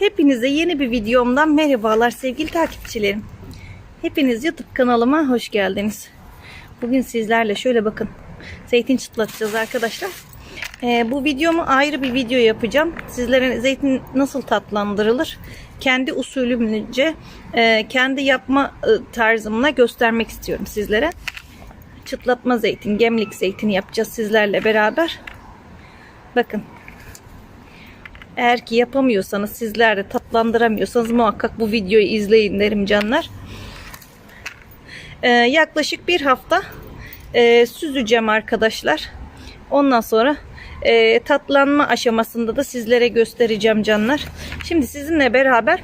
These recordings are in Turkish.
Hepinize yeni bir videomdan merhabalar sevgili takipçilerim. Hepiniz YouTube kanalıma hoş geldiniz. Bugün sizlerle şöyle bakın zeytin çıtlatacağız arkadaşlar. Ee, bu videomu ayrı bir video yapacağım. Sizlere zeytin nasıl tatlandırılır kendi usulümce e, kendi yapma e, tarzımla göstermek istiyorum sizlere. Çıtlatma zeytin, gemlik zeytini yapacağız sizlerle beraber. Bakın eğer ki yapamıyorsanız sizler de tatlandıramıyorsanız muhakkak bu videoyu izleyin derim canlar. Ee, yaklaşık bir hafta e, süzeceğim arkadaşlar. Ondan sonra e, tatlanma aşamasında da sizlere göstereceğim canlar. Şimdi sizinle beraber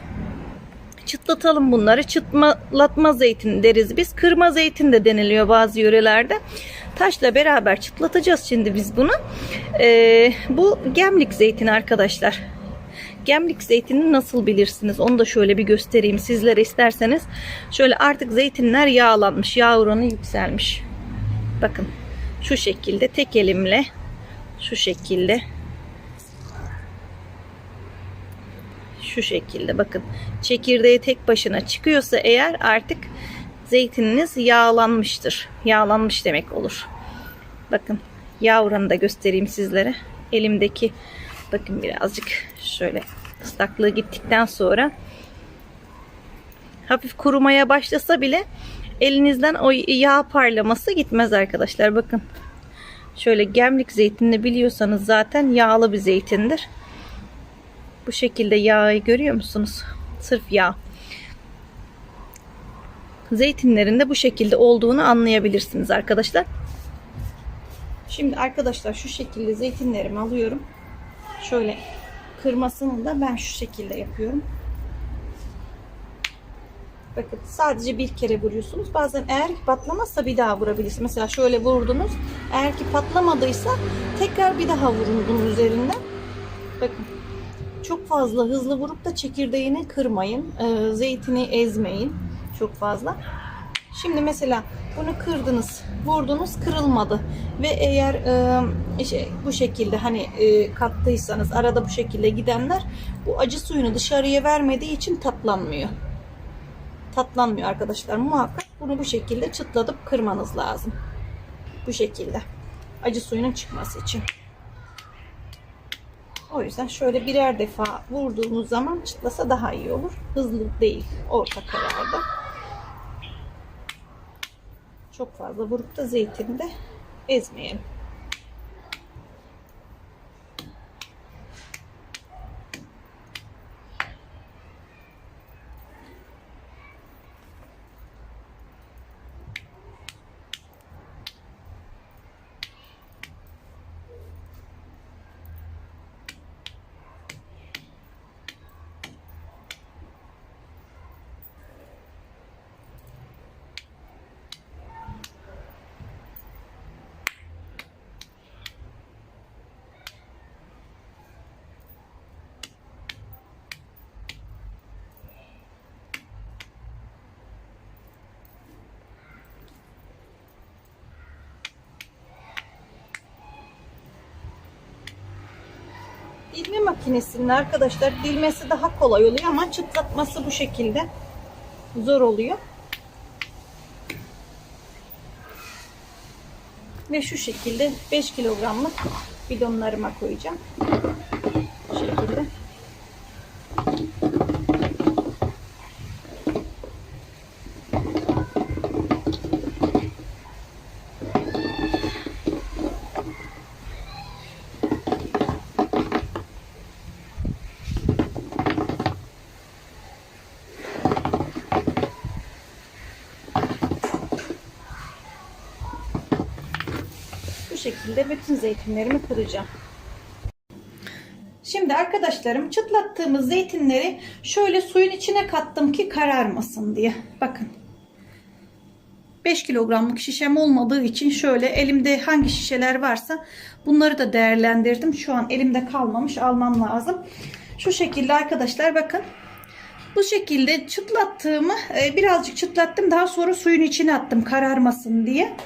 çıtlatalım bunları. Çıtlatma zeytin deriz biz. Kırma zeytin de deniliyor bazı yörelerde. Taşla beraber çıtlatacağız şimdi biz bunu. Ee, bu gemlik zeytin arkadaşlar. Gemlik zeytini nasıl bilirsiniz? Onu da şöyle bir göstereyim sizlere isterseniz. Şöyle artık zeytinler yağlanmış. Yağ oranı yükselmiş. Bakın şu şekilde tek elimle şu şekilde şu şekilde bakın çekirdeği tek başına çıkıyorsa eğer artık zeytininiz yağlanmıştır. Yağlanmış demek olur. Bakın oranını da göstereyim sizlere. Elimdeki bakın birazcık şöyle ıslaklığı gittikten sonra hafif kurumaya başlasa bile elinizden o yağ parlaması gitmez arkadaşlar. Bakın şöyle gemlik zeytinini biliyorsanız zaten yağlı bir zeytindir. Bu şekilde yağı görüyor musunuz? Sırf yağ. Zeytinlerin de bu şekilde olduğunu anlayabilirsiniz arkadaşlar. Şimdi arkadaşlar şu şekilde zeytinlerimi alıyorum. Şöyle kırmasını da ben şu şekilde yapıyorum. Bakın sadece bir kere vuruyorsunuz. Bazen eğer patlamazsa bir daha vurabilirsiniz. Mesela şöyle vurdunuz. Eğer ki patlamadıysa tekrar bir daha vurun bunun üzerinden. Çok fazla hızlı vurup da çekirdeğini kırmayın. Ee, zeytini ezmeyin çok fazla. Şimdi mesela bunu kırdınız, vurdunuz, kırılmadı ve eğer e, işte bu şekilde hani e, kattıysanız arada bu şekilde gidenler bu acı suyunu dışarıya vermediği için tatlanmıyor. Tatlanmıyor arkadaşlar. Muhakkak bunu bu şekilde çıtlatıp kırmanız lazım. Bu şekilde. Acı suyunun çıkması için. O yüzden şöyle birer defa vurduğunuz zaman çıtlasa daha iyi olur. Hızlı değil, orta kararda. Çok fazla vurup da zeytini de ezmeyelim. Dilme makinesinin arkadaşlar dilmesi daha kolay oluyor ama çıtlatması bu şekilde zor oluyor. Ve şu şekilde 5 kilogramlık bidonlarıma koyacağım. Bu şekilde. Bu şekilde bütün zeytinlerimi kıracağım. Şimdi arkadaşlarım çıtlattığımız zeytinleri şöyle suyun içine kattım ki kararmasın diye. Bakın. 5 kilogramlık şişem olmadığı için şöyle elimde hangi şişeler varsa bunları da değerlendirdim. Şu an elimde kalmamış almam lazım. Şu şekilde arkadaşlar bakın. Bu şekilde çıtlattığımı e, birazcık çıtlattım. Daha sonra suyun içine attım kararmasın diye.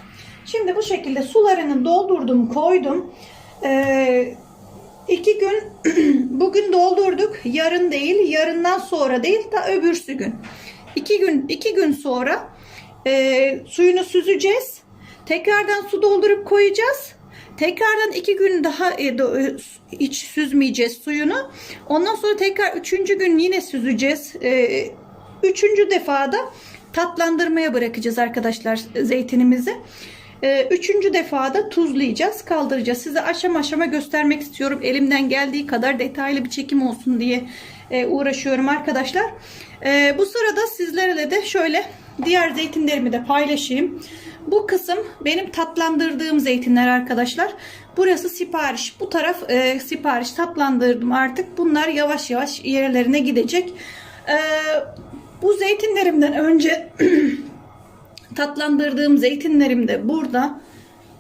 Şimdi bu şekilde sularını doldurdum koydum. Ee, iki gün bugün doldurduk. Yarın değil, yarından sonra değil, da öbürsü gün. İki gün, iki gün sonra e, suyunu süzeceğiz. Tekrardan su doldurup koyacağız. Tekrardan iki gün daha e, do- e, hiç süzmeyeceğiz suyunu. Ondan sonra tekrar üçüncü gün yine süzeceğiz. E, üçüncü defada tatlandırmaya bırakacağız arkadaşlar zeytinimizi. E, üçüncü defada tuzlayacağız, kaldıracağız. Size aşama aşama göstermek istiyorum. Elimden geldiği kadar detaylı bir çekim olsun diye e, uğraşıyorum arkadaşlar. E, bu sırada sizlerle de şöyle diğer zeytinlerimi de paylaşayım. Bu kısım benim tatlandırdığım zeytinler arkadaşlar. Burası sipariş. Bu taraf e, sipariş tatlandırdım artık. Bunlar yavaş yavaş yerlerine gidecek. E, bu zeytinlerimden önce tatlandırdığım zeytinlerim de burada.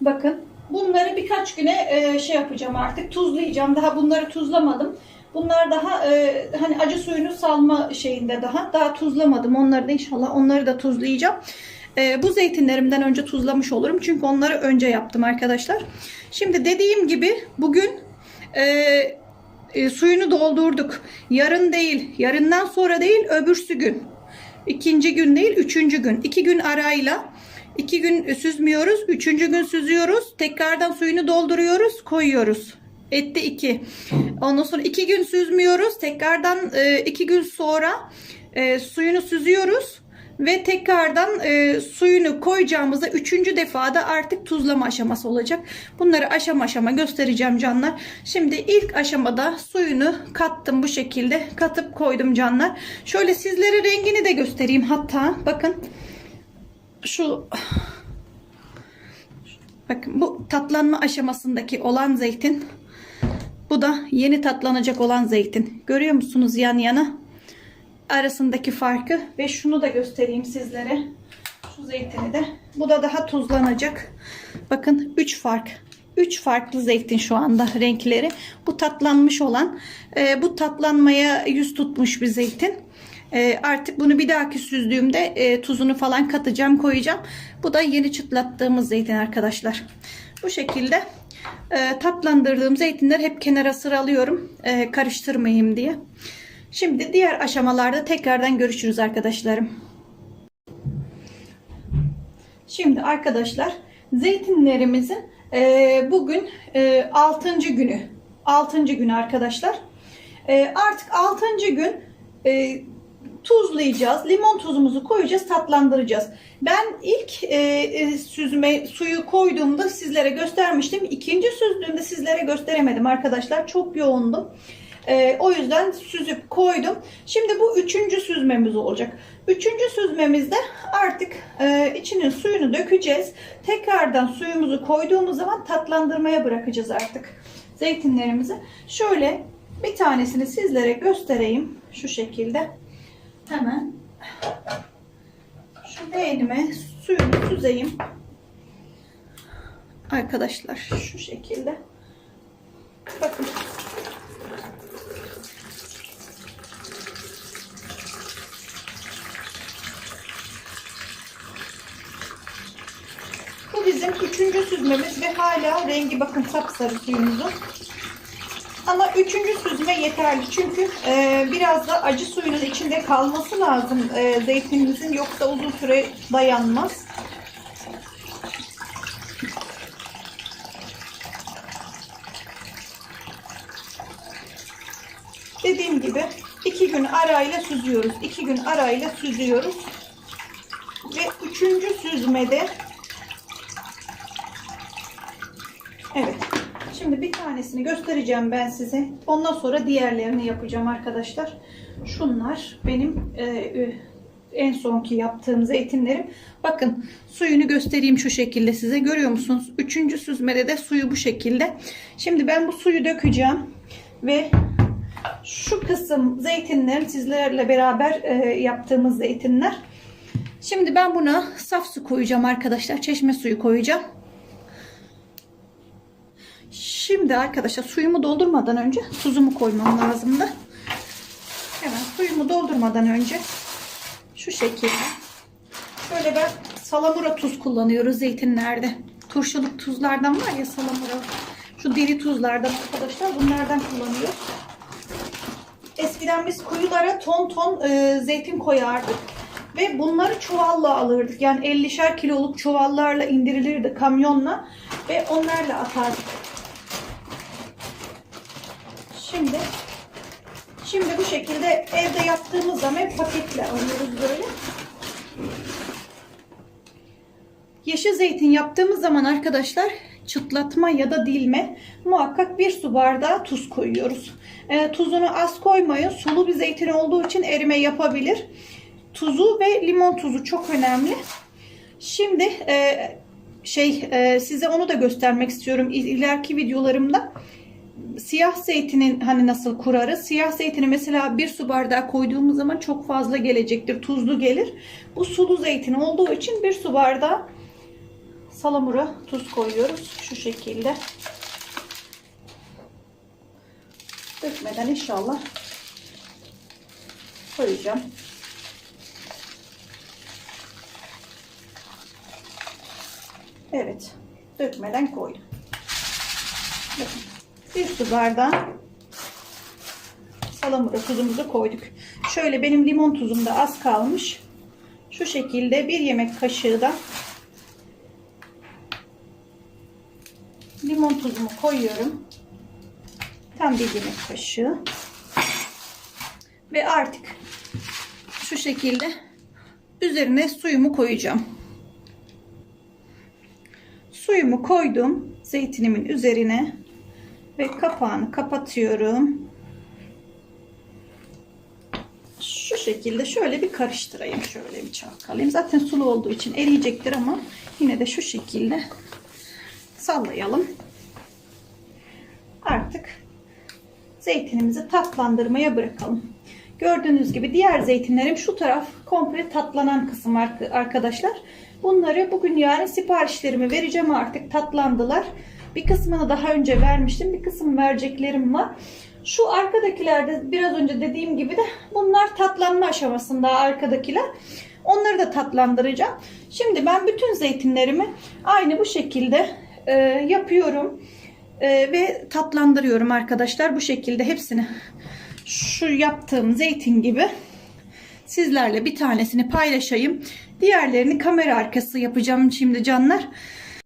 Bakın bunları birkaç güne e, şey yapacağım artık tuzlayacağım. Daha bunları tuzlamadım. Bunlar daha e, hani acı suyunu salma şeyinde daha. Daha tuzlamadım. Onları da inşallah onları da tuzlayacağım. E, bu zeytinlerimden önce tuzlamış olurum. Çünkü onları önce yaptım arkadaşlar. Şimdi dediğim gibi bugün e, e, suyunu doldurduk. Yarın değil, yarından sonra değil, öbürsü gün. İkinci gün değil, üçüncü gün. İki gün arayla. iki gün süzmüyoruz. Üçüncü gün süzüyoruz. Tekrardan suyunu dolduruyoruz, koyuyoruz. Etti iki. Ondan sonra iki gün süzmüyoruz. Tekrardan e, iki gün sonra e, suyunu süzüyoruz. Ve tekrardan e, suyunu koyacağımızda üçüncü defada artık tuzlama aşaması olacak. Bunları aşama aşama göstereceğim canlar. Şimdi ilk aşamada suyunu kattım bu şekilde. Katıp koydum canlar. Şöyle sizlere rengini de göstereyim hatta. Bakın şu bakın bu tatlanma aşamasındaki olan zeytin. Bu da yeni tatlanacak olan zeytin. Görüyor musunuz yan yana? Arasındaki farkı ve şunu da göstereyim sizlere. Şu zeytini de. Bu da daha tuzlanacak. Bakın 3 fark. 3 farklı zeytin şu anda renkleri. Bu tatlanmış olan, e, bu tatlanmaya yüz tutmuş bir zeytin. E, artık bunu bir dahaki süzdüğümde e, tuzunu falan katacağım, koyacağım. Bu da yeni çıtlattığımız zeytin arkadaşlar. Bu şekilde e, tatlandırdığım zeytinleri hep kenara sıralıyorum. E, karıştırmayayım diye. Şimdi diğer aşamalarda tekrardan görüşürüz arkadaşlarım. Şimdi arkadaşlar zeytinlerimizin e, bugün e, 6. günü. 6. günü arkadaşlar. E, artık 6. gün e, tuzlayacağız. Limon tuzumuzu koyacağız, tatlandıracağız. Ben ilk e, e, süzme suyu koyduğumda sizlere göstermiştim. İkinci süzdüğümde sizlere gösteremedim arkadaşlar. Çok yoğundum. Ee, o yüzden süzüp koydum. Şimdi bu üçüncü süzmemiz olacak. Üçüncü süzmemizde artık e, içinin suyunu dökeceğiz. Tekrardan suyumuzu koyduğumuz zaman tatlandırmaya bırakacağız artık zeytinlerimizi. Şöyle bir tanesini sizlere göstereyim. Şu şekilde. Hemen şu beğenime suyunu süzeyim. Arkadaşlar şu şekilde. Bakın Bu bizim üçüncü süzmemiz ve hala rengi bakın sapsarı suyumuzun. Ama üçüncü süzme yeterli çünkü e, biraz da acı suyunun içinde kalması lazım e, zeytinimizin yoksa uzun süre dayanmaz. Dediğim gibi iki gün arayla süzüyoruz. iki gün arayla süzüyoruz. Ve üçüncü süzmede Evet. Şimdi bir tanesini göstereceğim ben size. Ondan sonra diğerlerini yapacağım arkadaşlar. Şunlar benim e, e, en sonki yaptığım zeytinlerim. Bakın suyunu göstereyim şu şekilde size. Görüyor musunuz? Üçüncü süzmede de suyu bu şekilde. Şimdi ben bu suyu dökeceğim. Ve şu kısım zeytinlerim sizlerle beraber e, yaptığımız zeytinler. Şimdi ben buna saf su koyacağım arkadaşlar. Çeşme suyu koyacağım. Şimdi arkadaşlar suyumu doldurmadan önce tuzumu koymam lazımdı. Hemen suyumu doldurmadan önce şu şekilde şöyle ben salamura tuz kullanıyoruz zeytinlerde. Turşuluk tuzlardan var ya salamura. Şu diri tuzlardan arkadaşlar. Bunlardan kullanıyoruz. Eskiden biz kuyulara ton ton e, zeytin koyardık. Ve bunları çuvalla alırdık. Yani 50'şer kiloluk çuvallarla indirilirdi kamyonla. Ve onlarla atardık. Şimdi şimdi bu şekilde evde yaptığımız zaman paketle alıyoruz böyle. Yeşil zeytin yaptığımız zaman arkadaşlar çıtlatma ya da dilme muhakkak bir su bardağı tuz koyuyoruz. E, tuzunu az koymayın. Sulu bir zeytin olduğu için erime yapabilir. Tuzu ve limon tuzu çok önemli. Şimdi e, şey e, size onu da göstermek istiyorum İl- ileriki videolarımda. Siyah zeytinin hani nasıl kurarız? Siyah zeytini mesela bir su bardağı koyduğumuz zaman çok fazla gelecektir. Tuzlu gelir. Bu sulu zeytin olduğu için bir su bardağı salamura tuz koyuyoruz. Şu şekilde. Dökmeden inşallah koyacağım. Evet. Dökmeden koydum. Bakın. Bir su bardağı salamura tuzumuzu koyduk. Şöyle benim limon tuzum da az kalmış. Şu şekilde bir yemek kaşığı da limon tuzumu koyuyorum. Tam bir yemek kaşığı. Ve artık şu şekilde üzerine suyumu koyacağım. Suyumu koydum zeytinimin üzerine ve kapağını kapatıyorum. Şu şekilde şöyle bir karıştırayım. Şöyle bir çalkalayayım. Zaten sulu olduğu için eriyecektir ama yine de şu şekilde sallayalım. Artık zeytinimizi tatlandırmaya bırakalım. Gördüğünüz gibi diğer zeytinlerim şu taraf komple tatlanan kısım ar- arkadaşlar. Bunları bugün yani siparişlerimi vereceğim artık tatlandılar. Bir kısmını daha önce vermiştim. Bir kısım vereceklerim var. Şu arkadakilerde biraz önce dediğim gibi de bunlar tatlanma aşamasında arkadakiler. Onları da tatlandıracağım. Şimdi ben bütün zeytinlerimi aynı bu şekilde e, yapıyorum. E, ve tatlandırıyorum arkadaşlar. Bu şekilde hepsini şu yaptığım zeytin gibi sizlerle bir tanesini paylaşayım. Diğerlerini kamera arkası yapacağım şimdi canlar.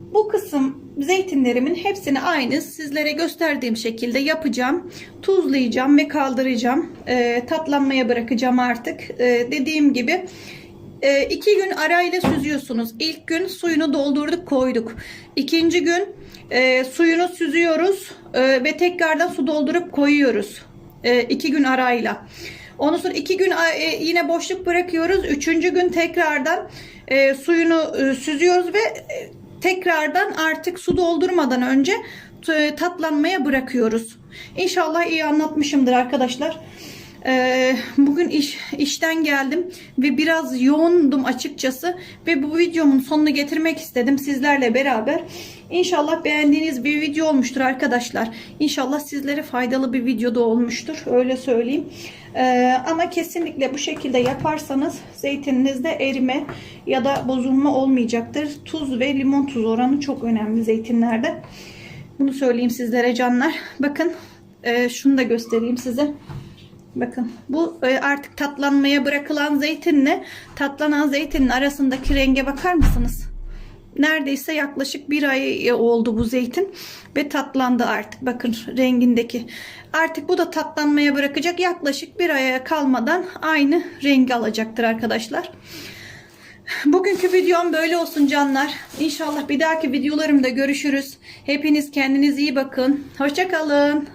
Bu kısım zeytinlerimin hepsini aynı sizlere gösterdiğim şekilde yapacağım. Tuzlayacağım ve kaldıracağım. Ee, tatlanmaya bırakacağım artık. Ee, dediğim gibi e, iki gün arayla süzüyorsunuz. İlk gün suyunu doldurduk koyduk. İkinci gün e, suyunu süzüyoruz e, ve tekrardan su doldurup koyuyoruz. E, iki gün arayla. Ondan sonra iki gün e, yine boşluk bırakıyoruz. Üçüncü gün tekrardan e, suyunu e, süzüyoruz ve e, tekrardan artık su doldurmadan önce e, tatlanmaya bırakıyoruz. İnşallah iyi anlatmışımdır arkadaşlar. Ee, bugün iş işten geldim ve biraz yoğundum açıkçası ve bu videomun sonunu getirmek istedim sizlerle beraber. İnşallah beğendiğiniz bir video olmuştur arkadaşlar. İnşallah sizlere faydalı bir video da olmuştur. Öyle söyleyeyim. Ee, ama kesinlikle bu şekilde yaparsanız zeytininizde erime ya da bozulma olmayacaktır. Tuz ve limon tuz oranı çok önemli zeytinlerde. Bunu söyleyeyim sizlere canlar. Bakın e, şunu da göstereyim size. Bakın bu e, artık tatlanmaya bırakılan zeytinle tatlanan zeytinin arasındaki renge bakar mısınız? Neredeyse yaklaşık bir ay oldu bu zeytin ve tatlandı artık. Bakın rengindeki. Artık bu da tatlanmaya bırakacak. Yaklaşık bir aya kalmadan aynı rengi alacaktır arkadaşlar. Bugünkü videom böyle olsun canlar. İnşallah bir dahaki videolarımda görüşürüz. Hepiniz kendinize iyi bakın. Hoşçakalın.